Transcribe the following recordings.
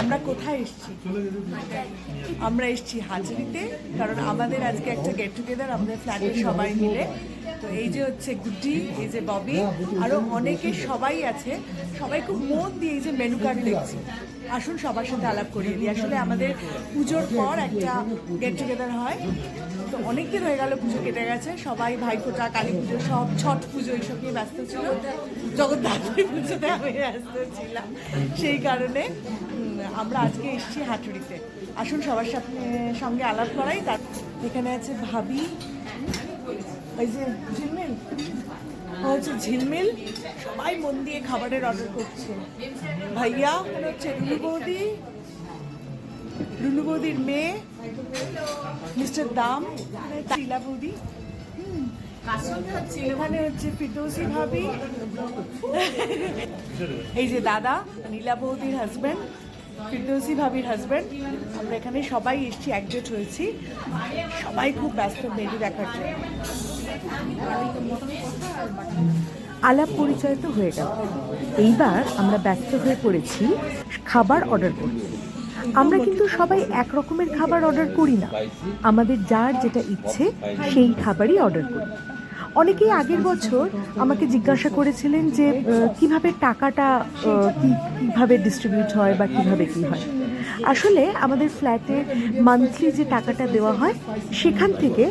আমরা কোথায় এসেছি? আমরা এসেছি হাজারিতে, কারণ আমাদের আজকে একটা গেট টুগেদার আমাদের ফ্ল্যাটের সবাই মিলে। তো এই যে হচ্ছে গুড্ডি, এই যে ববি আরও অনেকে সবাই আছে। সবাই খুব মন দিয়ে এই যে মেনু কার্ড দেখছে। আসুন সবার সাথে আলাপ করিয়ে দিই। আসলে আমাদের পুজোর পর একটা গেট টুগেদার হয়। অনেক দিন হয়ে গেল পুজো কেটে গেছে। সবাই ভাইফোঁটা কালী পুজো, সব ছট পুজো এইসব নিয়ে ব্যস্ত ছিল। জগদ্ধাত্রী পুজোতে আমি ব্যস্ত ছিলাম সেই কারণে। আমরা আজকে এসেছি হাটুরিতে আসুন সবার সাথে সঙ্গে আলাপ করাই। তার এখানে আছে ভাবি, ওই যে ঝিলমিল? হচ্ছে ঝিলমিল। সবাই মন দিয়ে খাবারের অর্ডার করছে। ভাইয়া হচ্ছে রুনু বৌদি রুনু বৌদির মেয়ে, মিস্টার দাম শিলা বৌদি এখানে হচ্ছে ফিরদৌসি ভাবি। এই যে দাদা নীলা বৌদির হাজব্যান্ড ফিরদৌসি ভাবির হাজব্যান্ড আমরা এখানে সবাই এসছি, একজোট হয়েছি। সবাই খুব ব্যস্ত মেনু দেখার জন্য। আলাপ পরিচয় তো হয়ে গেল। এইবার আমরা ব্যস্ত হয়ে পড়েছি, খাবার অর্ডার করতে। আমরা কিন্তু সবাই এক রকমের খাবার অর্ডার করি না। আমাদের যার যেটা ইচ্ছে, সেই খাবারই অর্ডার করি। অনেকেই আগের বছর আমাকে জিজ্ঞাসা করেছিলেন যে কীভাবে টাকাটা কীভাবে ডিস্ট্রিবিউট হয় বা কীভাবে কি হয়। আসলে আমাদের ফ্ল্যাটে মান্থলি যে টাকাটা দেওয়া হয়, সেখান থেকে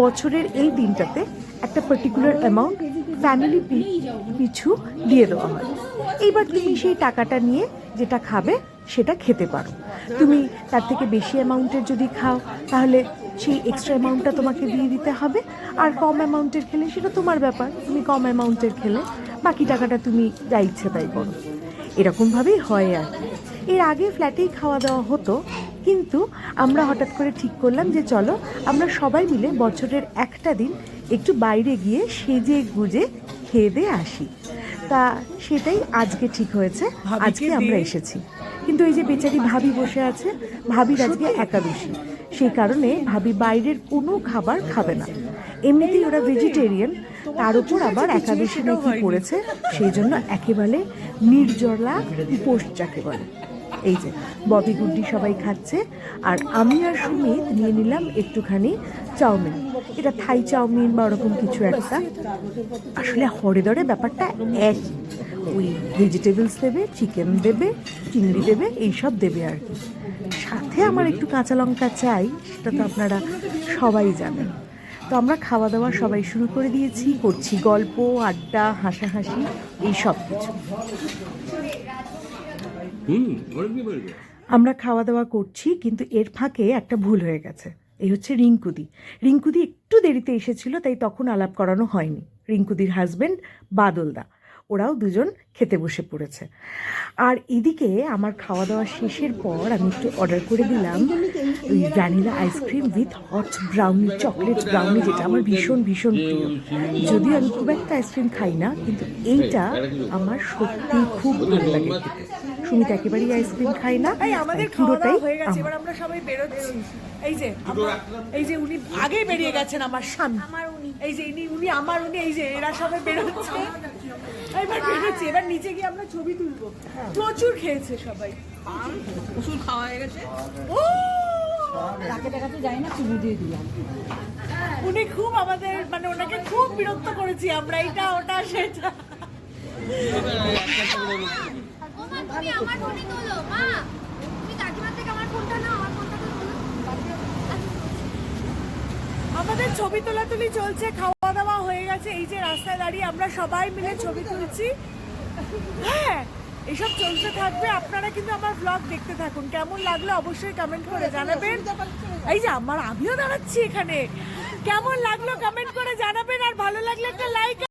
বছরের এই দিনটাতে একটা পার্টিকুলার অ্যামাউন্ট ফ্যামিলি পিছু দিয়ে দেওয়া হয়। এইবার তুমি সেই টাকাটা নিয়ে যেটা খাবে, সেটা খেতে পারো। তুমি তার থেকে বেশি অ্যামাউন্টের যদি খাও তাহলে সেই এক্সট্রা অ্যামাউন্টটা তোমাকে দিয়ে দিতে হবে। আর কম অ্যামাউন্টের খেলে সেটা তোমার ব্যাপার তুমি কম অ্যামাউন্টের খেলে বাকি টাকাটা তুমি যা ইচ্ছে তাই করো। এরকমভাবেই হয় আর কি। এর আগে ফ্ল্যাটেই খাওয়া দাওয়া হতো কিন্তু আমরা হঠাৎ করে ঠিক করলাম যে চলো আমরা সবাই মিলে বছরের একটা দিন একটু বাইরে গিয়ে সেজে গুজে খেয়ে দিয়ে আসি। তা সেটাই আজকে ঠিক হয়েছে আজকে আমরা এসেছি। কিন্তু এই যে বেচারি ভাবি বসে আছে, ভাবির আজকে একাদশী। সেই কারণে ভাবি বাইরের কোনো খাবার খাবে না। এমনিতেই ওরা ভেজিটেরিয়ান তার উপর আবার একাদশী নাকি করেছে সেই জন্য একেবারে নির্জলা উপোস যাকে বলে। এই যে, ববি গুড্ডি সবাই খাচ্ছে, আর আমি আর সুমিত নিয়ে নিলাম একটুখানি চাউমিন। এটা থাই চাউমিন বা ওরকম কিছু একটা। আসলে হরিদরে ব্যাপারটা এক। ওই ভেজিটেবলস দেবে চিকেন দেবে চিংড়ি দেবে এইসব দেবে আর কি। সাথে আমার একটু কাঁচা লঙ্কা চাই সেটা তো আপনারা সবাই জানেন। তো আমরা খাওয়া দাওয়া সবাই শুরু করে দিয়েছি করছি গল্প আড্ডা হাসাহাসি এই সব কিছু। আমরা খাওয়া দাওয়া করছি কিন্তু এর ফাঁকে একটা ভুল হয়ে গেছে। এই হচ্ছে রিঙ্কুদি। রিঙ্কুদি একটু দেরিতে এসেছিল, তাই তখন আলাপ করানো হয়নি। রিঙ্কুদির হাজব্যান্ড বাদলদা, ওরাও দুজন খেতে বসে পড়েছে। আর এদিকে আমার খাওয়া দাওয়া শেষের পর আমি একটু অর্ডার করে দিলাম। Vanilla ice cream with hot brownie chocolate brownie যেটা আমার ভীষণ ভীষণ প্রিয়। যদিও আমি খুব একটা আইসক্রিম খাই না কিন্তু এইটা আমার সত্যি খুব ভালো লাগে খেতে। সুমিত একেবারেই আইসক্রিম খাই না এই আমাদের পুরোটাই হয়ে গেছে এবার আমরা সবাই বেরোচ্ছি। এই যে আমরা- এই যে উনি আগেই বেরিয়ে গেছেন আমার স্বামী। এই যে ইনি উনি আমার উনি এই যে এরা সবাই বেরোচ্ছে। এবার বেরোচ্ছি এবার নিচে গিয়ে আমরা ছবি তুলবো। প্রচুর খেয়েছে সবাই। ওষুধ খাওয়া হয়ে গেছে। ও! উনি খুব আমাদের মানে ওনাকে খুব বিরক্ত করেছি আমরা, এটা, ওটা, সেটা। আমার ফোনে তোলো তোলো আমাদের ছবি চলছে খাওয়া দাওয়া হয়ে গেছে, এই যে রাস্তায় দাঁড়িয়ে আমরা সবাই মিলে ছবি তুলছি। হ্যাঁ এসব চলতে থাকবে আপনারা কিন্তু আমার ব্লগ দেখতে থাকুন। কেমন লাগল অবশ্যই কমেন্ট করে জানাবেন। এই যে আমার আমিও দাঁড়াচ্ছি এখানে। কেমন লাগল কমেন্ট করে জানাবেন আর ভালো লাগলে একটা লাইক